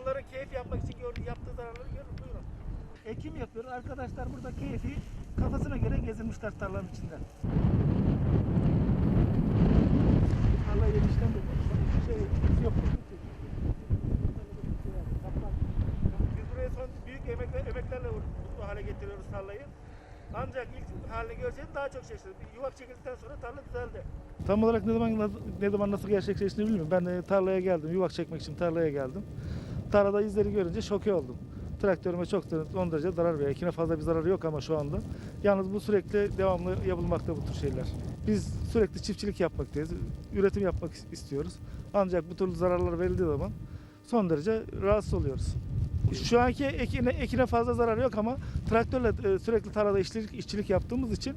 insanların keyif yapmak için gördüğü yaptığı zararları görün. Buyurun. Ekim yapıyoruz. Arkadaşlar burada keyfi kafasına göre gezinmişler tarlanın içinde. Tarla yemişten de şey yok. Biz buraya son büyük emekle, emeklerle bu hale getiriyoruz tarlayı. Ancak ilk halini görseydim daha çok şaşırdım. Yuvak çekildikten sonra tarla düzeldi. Tam olarak ne zaman ne zaman nasıl gerçekleştiğini bilmiyorum. Ben tarlaya geldim. Yuvak çekmek için tarlaya geldim. Tarlada izleri görünce şoke oldum. Traktörüme çok da son derece zarar veriyor. Ekine fazla bir zararı yok ama şu anda. Yalnız bu sürekli devamlı yapılmakta bu tür şeyler. Biz sürekli çiftçilik yapmaktayız. Üretim yapmak istiyoruz. Ancak bu türlü zararlar verildiği zaman son derece rahatsız oluyoruz. Şu anki ekine, ekine fazla zarar yok ama traktörle e, sürekli tarlada işçilik, işçilik yaptığımız için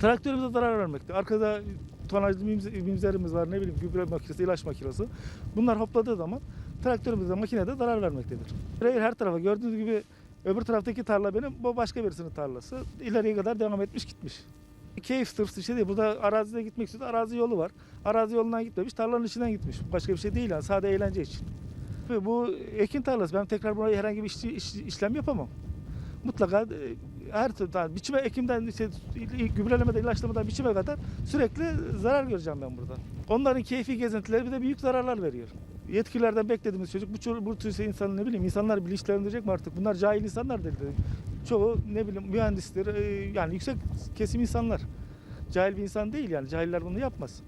traktörümüze zarar vermekte. Arkada tonajlı mimz- mimzerimiz var, ne bileyim gübre makinesi, ilaç makinesi. Bunlar hopladığı zaman traktörümüze, makinede zarar vermektedir. Hayır her tarafa gördüğünüz gibi öbür taraftaki tarla benim, bu başka birisinin tarlası. İleriye kadar devam etmiş gitmiş. Keyif sırf şey değil. Burada arazide gitmek istiyor. Arazi yolu var. Arazi yolundan gitmemiş, tarlanın içinden gitmiş. Başka bir şey değil yani. Sade eğlence için. Bu ekin tarlası. Ben tekrar buraya herhangi bir işçi- iş- işlem yapamam. Mutlaka e, her türlü biçime ekimden işte, gübrelemeden ilaçlamadan biçime kadar sürekli zarar göreceğim ben burada. Onların keyfi gezintileri bir de büyük zararlar veriyor. Yetkililerden beklediğimiz çocuk bu, bu tür insan ne bileyim insanlar bilinçlendirecek mi artık? Bunlar cahil insanlar dedi. Çoğu ne bileyim mühendisler e, yani yüksek kesim insanlar. Cahil bir insan değil yani cahiller bunu yapmaz.